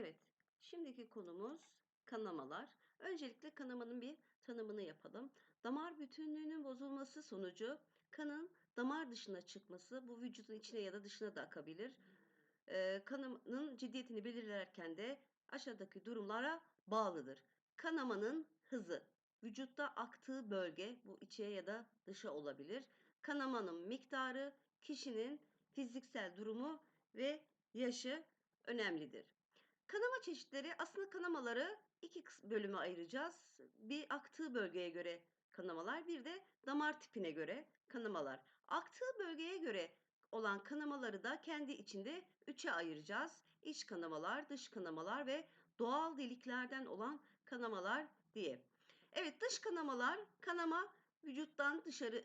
Evet, şimdiki konumuz kanamalar. Öncelikle kanamanın bir tanımını yapalım. Damar bütünlüğünün bozulması sonucu kanın damar dışına çıkması, bu vücudun içine ya da dışına da akabilir. Ee, kanamanın ciddiyetini belirlerken de aşağıdaki durumlara bağlıdır. Kanamanın hızı, vücutta aktığı bölge, bu içe ya da dışa olabilir. Kanamanın miktarı, kişinin fiziksel durumu ve yaşı önemlidir. Kanama çeşitleri aslında kanamaları iki bölüme ayıracağız. Bir aktığı bölgeye göre kanamalar, bir de damar tipine göre kanamalar. Aktığı bölgeye göre olan kanamaları da kendi içinde üçe ayıracağız. İç kanamalar, dış kanamalar ve doğal deliklerden olan kanamalar diye. Evet dış kanamalar, kanama vücuttan dışarı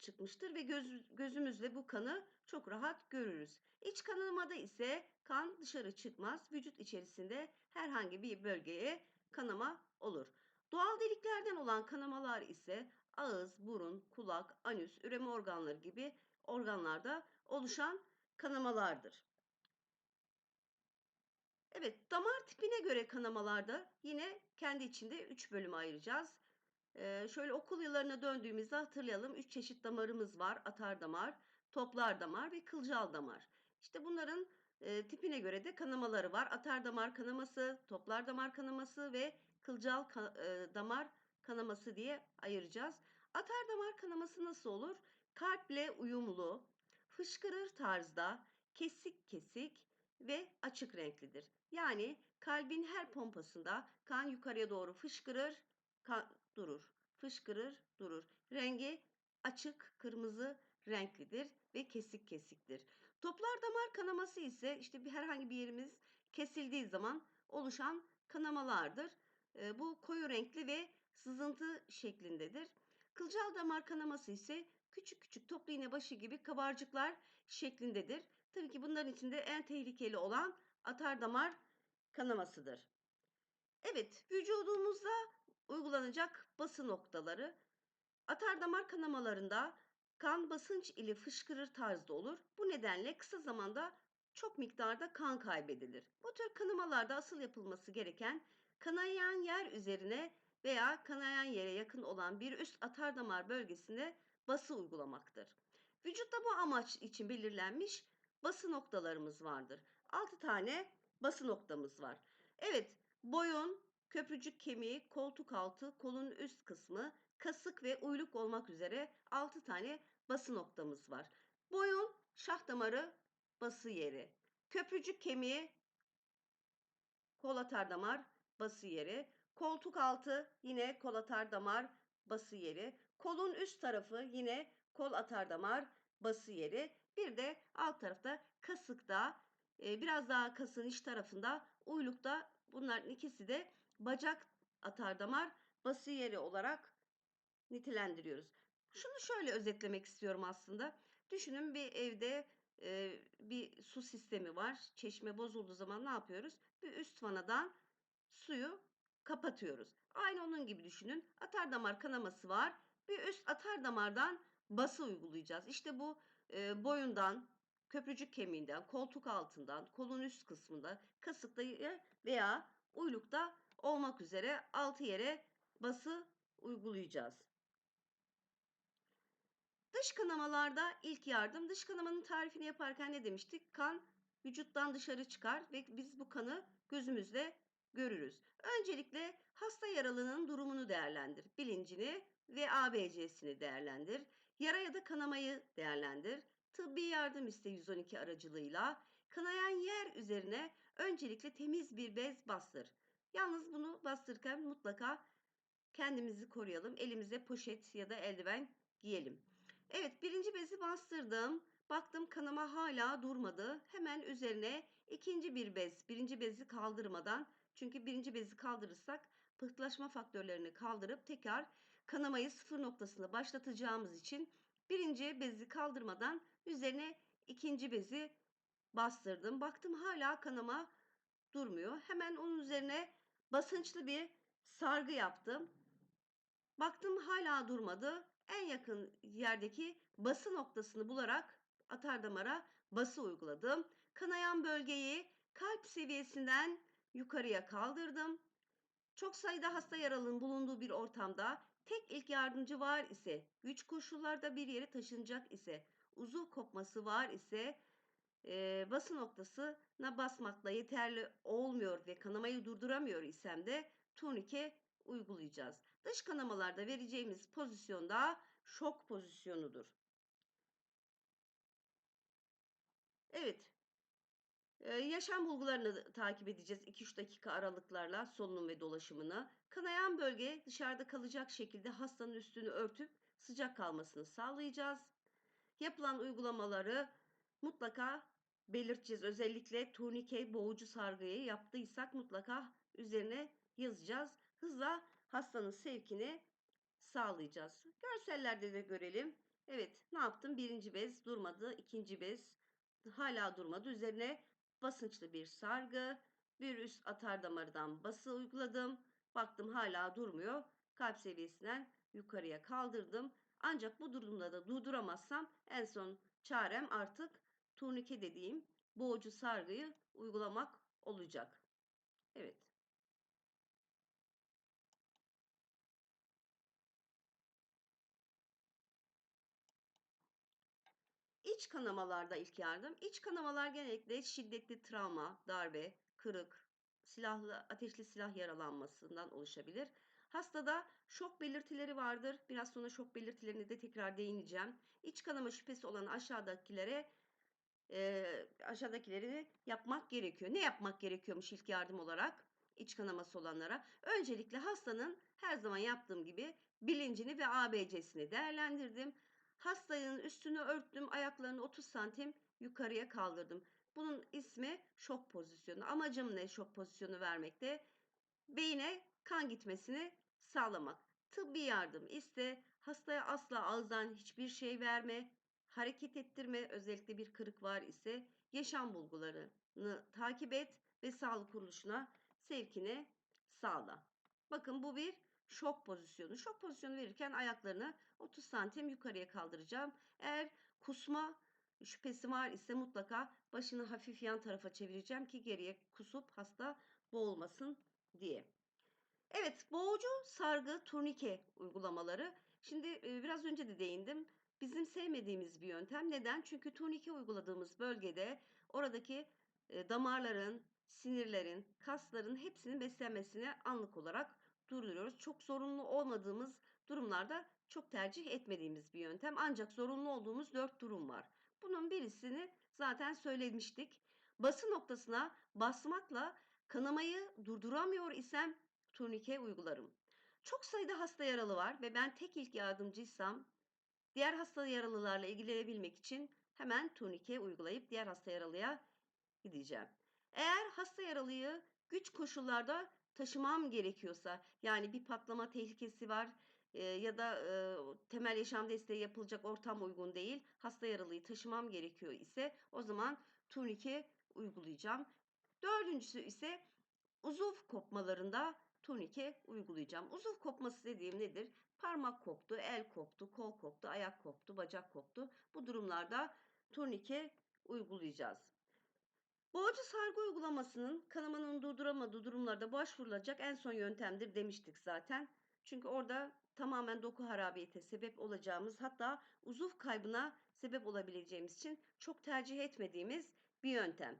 çıkmıştır ve göz, gözümüzle bu kanı çok rahat görürüz. İç kanamada ise kan dışarı çıkmaz. Vücut içerisinde herhangi bir bölgeye kanama olur. Doğal deliklerden olan kanamalar ise ağız, burun, kulak, anüs, üreme organları gibi organlarda oluşan kanamalardır. Evet, damar tipine göre kanamalarda yine kendi içinde 3 bölüme ayıracağız. Ee, şöyle okul yıllarına döndüğümüzde hatırlayalım. Üç çeşit damarımız var. Atar damar, toplar damar ve kılcal damar. İşte bunların e, tipine göre de kanamaları var. Atar damar kanaması, toplar damar kanaması ve kılcal ka e, damar kanaması diye ayıracağız. Atar damar kanaması nasıl olur? Kalple uyumlu, fışkırır tarzda, kesik kesik ve açık renklidir. Yani kalbin her pompasında kan yukarıya doğru fışkırır, kan durur. Fışkırır, durur. Rengi açık kırmızı renklidir ve kesik kesiktir. Toplar damar kanaması ise işte bir herhangi bir yerimiz kesildiği zaman oluşan kanamalardır. Bu koyu renkli ve sızıntı şeklindedir. Kılcal damar kanaması ise küçük küçük toplu iğne başı gibi kabarcıklar şeklindedir. Tabii ki bunların içinde en tehlikeli olan atar damar kanamasıdır. Evet, vücudumuzda uygulanacak bası noktaları atar damar kanamalarında kan basınç ile fışkırır tarzda olur. Bu nedenle kısa zamanda çok miktarda kan kaybedilir. Bu tür kanamalarda asıl yapılması gereken kanayan yer üzerine veya kanayan yere yakın olan bir üst atar damar bölgesinde bası uygulamaktır. Vücutta bu amaç için belirlenmiş bası noktalarımız vardır. 6 tane bası noktamız var. Evet, boyun, köprücük kemiği, koltuk altı, kolun üst kısmı, kasık ve uyluk olmak üzere 6 tane bası noktamız var. Boyun, şah damarı, bası yeri. Köprücük kemiği, kol atar damar, bası yeri. Koltuk altı yine kol atar damar, bası yeri. Kolun üst tarafı yine kol atar damar, bası yeri. Bir de alt tarafta kasıkta, e, biraz daha kasın iç tarafında, uylukta bunların ikisi de bacak atar damar, bası yeri olarak nitelendiriyoruz. Şunu şöyle özetlemek istiyorum aslında. Düşünün bir evde e, bir su sistemi var. Çeşme bozulduğu zaman ne yapıyoruz? Bir üst vanadan suyu kapatıyoruz. Aynı onun gibi düşünün. Atar damar kanaması var. Bir üst atar damardan bası uygulayacağız. İşte bu e, boyundan, köprücük kemiğinden, koltuk altından, kolun üst kısmında, kasıkta veya uylukta olmak üzere 6 yere bası uygulayacağız. Dış kanamalarda ilk yardım. Dış kanamanın tarifini yaparken ne demiştik? Kan vücuttan dışarı çıkar ve biz bu kanı gözümüzle görürüz. Öncelikle hasta yaralının durumunu değerlendir. Bilincini ve ABC'sini değerlendir. Yara ya da kanamayı değerlendir. Tıbbi yardım iste 112 aracılığıyla. Kanayan yer üzerine öncelikle temiz bir bez bastır. Yalnız bunu bastırırken mutlaka kendimizi koruyalım. Elimize poşet ya da eldiven giyelim. Evet birinci bezi bastırdım. Baktım kanama hala durmadı. Hemen üzerine ikinci bir bez, birinci bezi kaldırmadan çünkü birinci bezi kaldırırsak pıhtılaşma faktörlerini kaldırıp tekrar kanamayı sıfır noktasında başlatacağımız için birinci bezi kaldırmadan üzerine ikinci bezi bastırdım. Baktım hala kanama durmuyor. Hemen onun üzerine basınçlı bir sargı yaptım. Baktım hala durmadı. En yakın yerdeki bası noktasını bularak atar damara bası uyguladım. Kanayan bölgeyi kalp seviyesinden yukarıya kaldırdım. Çok sayıda hasta yaralının bulunduğu bir ortamda tek ilk yardımcı var ise, güç koşullarda bir yere taşınacak ise, uzuv kopması var ise e, bası noktasına basmakla yeterli olmuyor ve kanamayı durduramıyor isem de turnike uygulayacağız. Dış kanamalarda vereceğimiz pozisyonda şok pozisyonudur. Evet. Ee, yaşam bulgularını takip edeceğiz 2-3 dakika aralıklarla solunum ve dolaşımını. Kanayan bölge dışarıda kalacak şekilde hastanın üstünü örtüp sıcak kalmasını sağlayacağız. Yapılan uygulamaları mutlaka belirteceğiz. Özellikle turnike boğucu sargıyı yaptıysak mutlaka üzerine yazacağız. Hızla hastanın sevkini sağlayacağız. Görsellerde de görelim. Evet ne yaptım? Birinci bez durmadı. ikinci bez hala durmadı. Üzerine basınçlı bir sargı, bir üst atar damarından bası uyguladım. Baktım hala durmuyor. Kalp seviyesinden yukarıya kaldırdım. Ancak bu durumda da durduramazsam en son çarem artık turnike dediğim boğucu sargıyı uygulamak olacak. Evet. İç kanamalarda ilk yardım. İç kanamalar genellikle şiddetli travma, darbe, kırık, silahlı, ateşli silah yaralanmasından oluşabilir. Hastada şok belirtileri vardır. Biraz sonra şok belirtilerine de tekrar değineceğim. İç kanama şüphesi olan aşağıdakilere e, aşağıdakileri yapmak gerekiyor. Ne yapmak gerekiyormuş ilk yardım olarak? İç kanaması olanlara. Öncelikle hastanın her zaman yaptığım gibi bilincini ve ABC'sini değerlendirdim. Hastanın üstünü örttüm, ayaklarını 30 santim yukarıya kaldırdım. Bunun ismi şok pozisyonu. Amacım ne şok pozisyonu vermekte? Beyine kan gitmesini sağlamak. Tıbbi yardım iste, hastaya asla ağızdan hiçbir şey verme, hareket ettirme, özellikle bir kırık var ise yaşam bulgularını takip et ve sağlık kuruluşuna sevkini sağla. Bakın bu bir şok pozisyonu. Şok pozisyonu verirken ayaklarını 30 santim yukarıya kaldıracağım. Eğer kusma şüphesi var ise mutlaka başını hafif yan tarafa çevireceğim ki geriye kusup hasta boğulmasın diye. Evet, boğucu sargı turnike uygulamaları. Şimdi biraz önce de değindim. Bizim sevmediğimiz bir yöntem. Neden? Çünkü turnike uyguladığımız bölgede oradaki e, damarların, sinirlerin, kasların hepsinin beslenmesini anlık olarak durduruyoruz. Çok zorunlu olmadığımız durumlarda çok tercih etmediğimiz bir yöntem. Ancak zorunlu olduğumuz dört durum var. Bunun birisini zaten söylemiştik. Bası noktasına basmakla kanamayı durduramıyor isem turnike uygularım. Çok sayıda hasta yaralı var ve ben tek ilk yardımcıysam diğer hasta yaralılarla ilgilenebilmek için hemen turnike uygulayıp diğer hasta yaralıya gideceğim. Eğer hasta yaralıyı güç koşullarda taşımam gerekiyorsa yani bir patlama tehlikesi var e, ya da e, temel yaşam desteği yapılacak ortam uygun değil hasta yaralıyı taşımam gerekiyor ise o zaman turnike uygulayacağım. Dördüncüsü ise uzuv kopmalarında turnike uygulayacağım. Uzuv kopması dediğim nedir? Parmak koptu, el koptu, kol koptu, ayak koptu, bacak koptu. Bu durumlarda turnike uygulayacağız. Boğucu sargı uygulamasının kanamanın durduramadığı durumlarda başvurulacak en son yöntemdir demiştik zaten. Çünkü orada tamamen doku harabiyete sebep olacağımız hatta uzuv kaybına sebep olabileceğimiz için çok tercih etmediğimiz bir yöntem.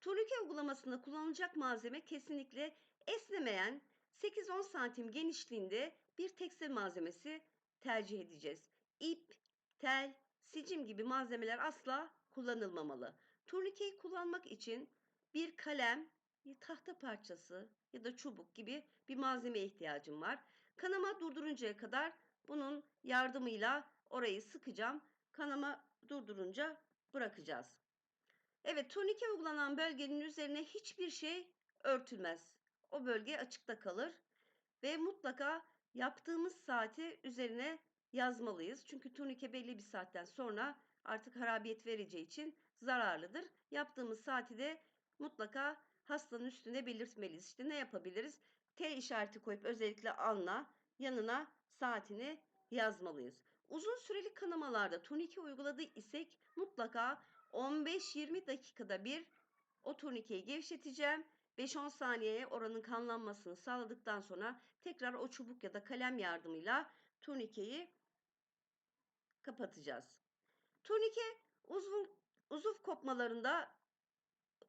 Turnike uygulamasında kullanılacak malzeme kesinlikle esnemeyen 8-10 santim genişliğinde bir tekstil malzemesi tercih edeceğiz. İp, tel, sicim gibi malzemeler asla kullanılmamalı. Turnikeyi kullanmak için bir kalem, bir tahta parçası ya da çubuk gibi bir malzemeye ihtiyacım var. Kanama durduruncaya kadar bunun yardımıyla orayı sıkacağım. Kanama durdurunca bırakacağız. Evet turnike uygulanan bölgenin üzerine hiçbir şey örtülmez. O bölge açıkta kalır ve mutlaka yaptığımız saati üzerine yazmalıyız. Çünkü turnike belli bir saatten sonra artık harabiyet vereceği için zararlıdır. Yaptığımız saati de mutlaka hastanın üstünde belirtmeliyiz. İşte ne yapabiliriz? T işareti koyup özellikle alnına yanına saatini yazmalıyız. Uzun süreli kanamalarda turnike uyguladığı isek mutlaka 15-20 dakikada bir O turnikeyi gevşeteceğim. 5-10 saniyeye oranın kanlanmasını sağladıktan sonra tekrar o çubuk ya da kalem yardımıyla turnikeyi kapatacağız. Turnike uzun uzuv kopmalarında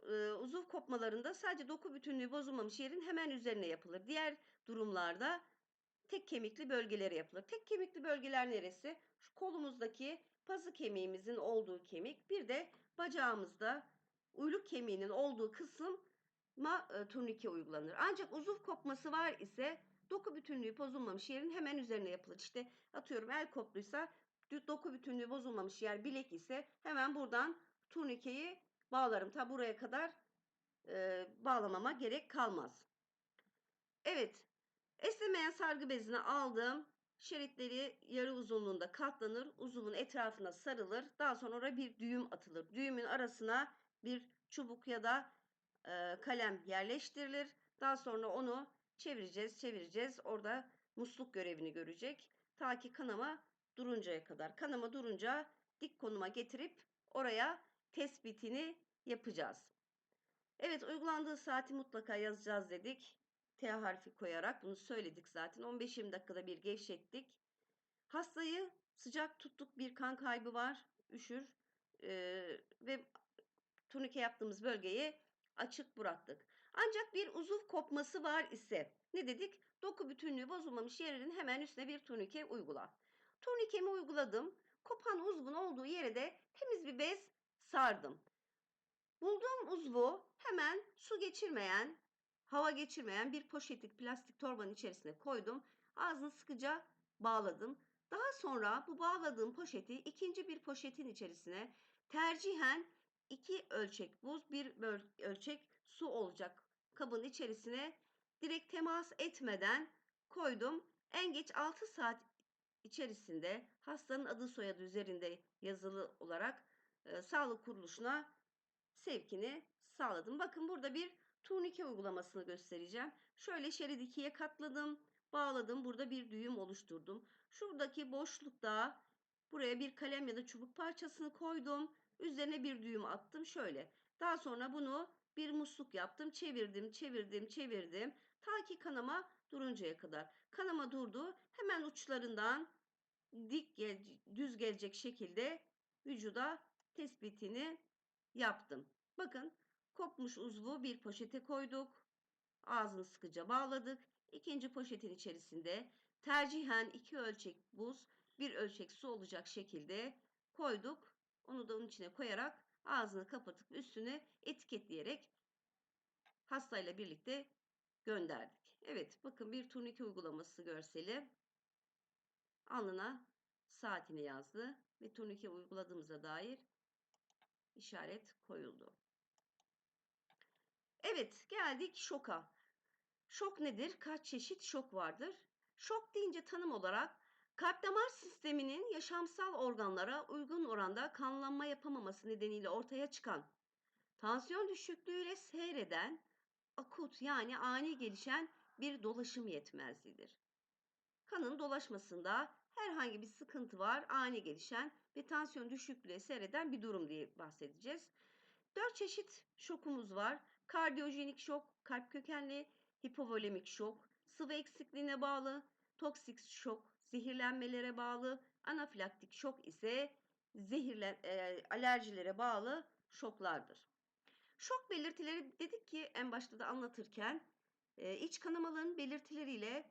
e, uzuv kopmalarında sadece doku bütünlüğü bozulmamış yerin hemen üzerine yapılır. Diğer durumlarda tek kemikli bölgelere yapılır. Tek kemikli bölgeler neresi? Şu kolumuzdaki pazı kemiğimizin olduğu kemik, bir de bacağımızda uyluk kemiğinin olduğu kısma e, turnike uygulanır. Ancak uzuv kopması var ise doku bütünlüğü bozulmamış yerin hemen üzerine yapılır. İşte atıyorum el kopluysa doku bütünlüğü bozulmamış yer bilek ise hemen buradan turnikeyi bağlarım. Ta buraya kadar e, bağlamama gerek kalmaz. Evet. Esnemeyen sargı bezini aldım. Şeritleri yarı uzunluğunda katlanır. Uzuvun etrafına sarılır. Daha sonra oraya bir düğüm atılır. Düğümün arasına bir çubuk ya da e, kalem yerleştirilir. Daha sonra onu çevireceğiz, çevireceğiz. Orada musluk görevini görecek. Ta ki kanama duruncaya kadar. Kanama durunca dik konuma getirip oraya tespitini yapacağız. Evet uygulandığı saati mutlaka yazacağız dedik. T harfi koyarak bunu söyledik zaten. 15-20 dakikada bir gevşettik. Hastayı sıcak tuttuk bir kan kaybı var. Üşür ee, ve turnike yaptığımız bölgeyi açık bıraktık. Ancak bir uzuv kopması var ise ne dedik? Doku bütünlüğü bozulmamış yerin hemen üstüne bir turnike uygula. Turnikemi uyguladım. Kopan uzvun olduğu yere de temiz bir bez sardım. Bulduğum uzvu hemen su geçirmeyen, hava geçirmeyen bir poşetlik plastik torbanın içerisine koydum. Ağzını sıkıca bağladım. Daha sonra bu bağladığım poşeti ikinci bir poşetin içerisine tercihen iki ölçek buz, bir ölçek su olacak kabın içerisine direkt temas etmeden koydum. En geç 6 saat içerisinde hastanın adı soyadı üzerinde yazılı olarak e, sağlık kuruluşuna sevkini sağladım. Bakın burada bir turnike uygulamasını göstereceğim. Şöyle şerit ikiye katladım, bağladım. Burada bir düğüm oluşturdum. Şuradaki boşlukta buraya bir kalem ya da çubuk parçasını koydum. Üzerine bir düğüm attım şöyle. Daha sonra bunu bir musluk yaptım. Çevirdim, çevirdim, çevirdim. Ta ki kanama duruncaya kadar. Kanama durdu. Hemen uçlarından dik gel düz gelecek şekilde vücuda tespitini yaptım. Bakın kopmuş uzvu bir poşete koyduk. Ağzını sıkıca bağladık. İkinci poşetin içerisinde tercihen iki ölçek buz, bir ölçek su olacak şekilde koyduk. Onu da onun içine koyarak ağzını kapatıp üstüne etiketleyerek hastayla birlikte gönderdik. Evet bakın bir turnike uygulaması görseli. Alnına saatini yazdı ve turnike uyguladığımıza dair işaret koyuldu. Evet geldik şoka. Şok nedir? Kaç çeşit şok vardır? Şok deyince tanım olarak kalp damar sisteminin yaşamsal organlara uygun oranda kanlanma yapamaması nedeniyle ortaya çıkan tansiyon düşüklüğüyle seyreden akut yani ani gelişen bir dolaşım yetmezliğidir. Kanın dolaşmasında herhangi bir sıkıntı var, ani gelişen ve tansiyon düşüklüğü seyreden bir durum diye bahsedeceğiz. Dört çeşit şokumuz var. Kardiyojenik şok, kalp kökenli, hipovolemik şok, sıvı eksikliğine bağlı, toksik şok, zehirlenmelere bağlı, anafilaktik şok ise zehirlen, e, alerjilere bağlı şoklardır. Şok belirtileri dedik ki en başta da anlatırken e, iç kanamaların belirtileriyle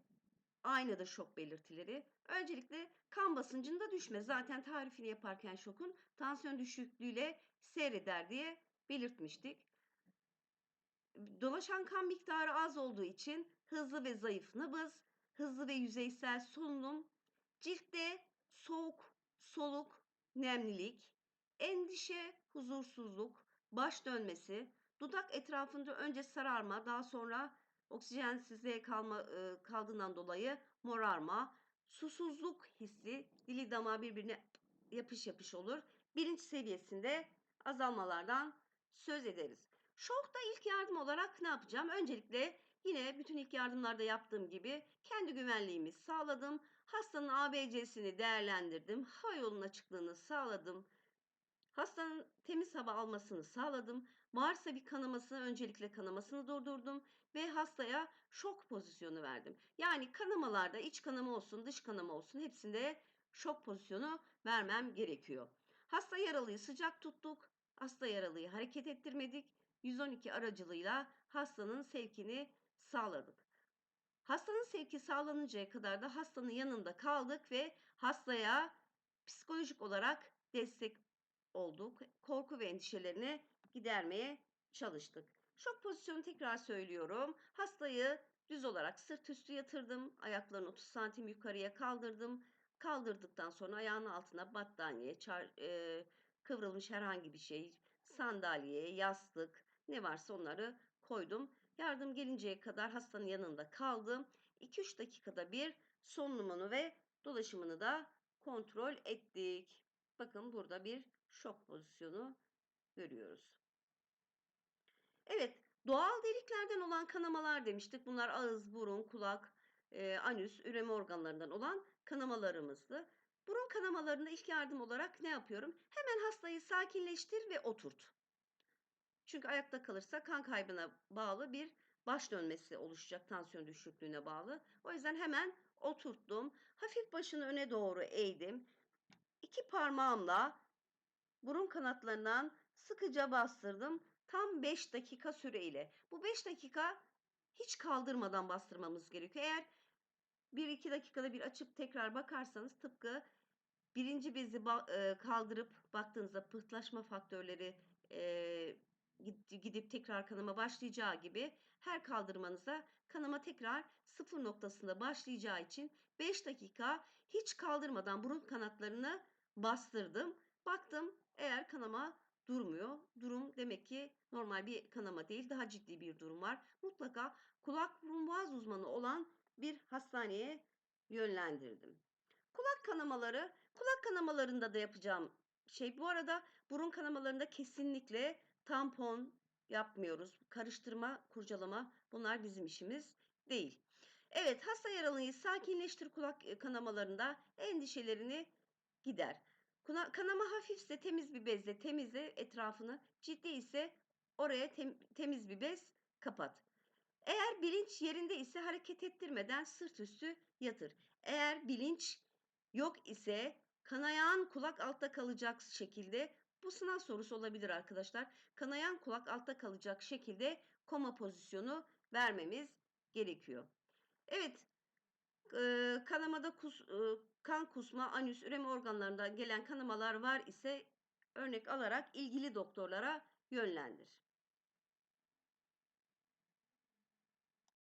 aynıdır şok belirtileri. Öncelikle kan basıncında düşme. Zaten tarifini yaparken şokun tansiyon düşüklüğüyle seyreder diye belirtmiştik. Dolaşan kan miktarı az olduğu için hızlı ve zayıf nabız, hızlı ve yüzeysel solunum, ciltte soğuk, soluk, nemlilik, endişe, huzursuzluk, baş dönmesi, dudak etrafında önce sararma, daha sonra oksijensizliğe kalma, e, kaldığından dolayı morarma, susuzluk hissi, dili damağı birbirine yapış yapış olur. Bilinç seviyesinde azalmalardan söz ederiz. Şokta ilk yardım olarak ne yapacağım? Öncelikle yine bütün ilk yardımlarda yaptığım gibi kendi güvenliğimi sağladım. Hastanın ABC'sini değerlendirdim. Hava yolunun açıklığını sağladım. Hastanın temiz hava almasını sağladım. Varsa bir kanaması öncelikle kanamasını durdurdum ve hastaya şok pozisyonu verdim. Yani kanamalarda iç kanama olsun, dış kanama olsun hepsinde şok pozisyonu vermem gerekiyor. Hasta yaralıyı sıcak tuttuk. Hasta yaralıyı hareket ettirmedik. 112 aracılığıyla hastanın sevkini sağladık. Hastanın sevki sağlanıncaya kadar da hastanın yanında kaldık ve hastaya psikolojik olarak destek olduk. Korku ve endişelerini gidermeye çalıştık. Şok pozisyonu tekrar söylüyorum. Hastayı düz olarak sırt üstü yatırdım. Ayaklarını 30 santim yukarıya kaldırdım. Kaldırdıktan sonra ayağının altına battaniye, çar, e, kıvrılmış herhangi bir şey, sandalye, yastık ne varsa onları koydum. Yardım gelinceye kadar hastanın yanında kaldım. 2-3 dakikada bir solunumunu ve dolaşımını da kontrol ettik. Bakın burada bir şok pozisyonu görüyoruz. Evet, doğal deliklerden olan kanamalar demiştik. Bunlar ağız, burun, kulak, e, anüs, üreme organlarından olan kanamalarımızdı. Burun kanamalarında ilk yardım olarak ne yapıyorum? Hemen hastayı sakinleştir ve oturt. Çünkü ayakta kalırsa kan kaybına bağlı bir baş dönmesi oluşacak tansiyon düşüklüğüne bağlı. O yüzden hemen oturttum. Hafif başını öne doğru eğdim. İki parmağımla burun kanatlarından sıkıca bastırdım. Tam 5 dakika süreyle. Bu 5 dakika hiç kaldırmadan bastırmamız gerekiyor. Eğer 1-2 dakikada bir açıp tekrar bakarsanız tıpkı birinci bezi kaldırıp baktığınızda pıhtılaşma faktörleri gidip tekrar kanama başlayacağı gibi her kaldırmanızda kanama tekrar sıfır noktasında başlayacağı için 5 dakika hiç kaldırmadan burun kanatlarını bastırdım. Baktım eğer kanama durmuyor. Durum demek ki normal bir kanama değil daha ciddi bir durum var. Mutlaka kulak burun boğaz uzmanı olan bir hastaneye yönlendirdim. Kulak kanamaları, kulak kanamalarında da yapacağım şey bu arada burun kanamalarında kesinlikle tampon yapmıyoruz. Karıştırma, kurcalama bunlar bizim işimiz değil. Evet hasta yaralıyı sakinleştir kulak e, kanamalarında endişelerini gider. Kanama hafifse temiz bir bezle temizle etrafını. Ciddi ise oraya tem, temiz bir bez kapat. Eğer bilinç yerinde ise hareket ettirmeden sırt üstü yatır. Eğer bilinç yok ise kanayan kulak altta kalacak şekilde bu sınav sorusu olabilir arkadaşlar. Kanayan kulak altta kalacak şekilde koma pozisyonu vermemiz gerekiyor. Evet, kanamada kus, kan kusma, anüs, üreme organlarından gelen kanamalar var ise örnek alarak ilgili doktorlara yönlendir.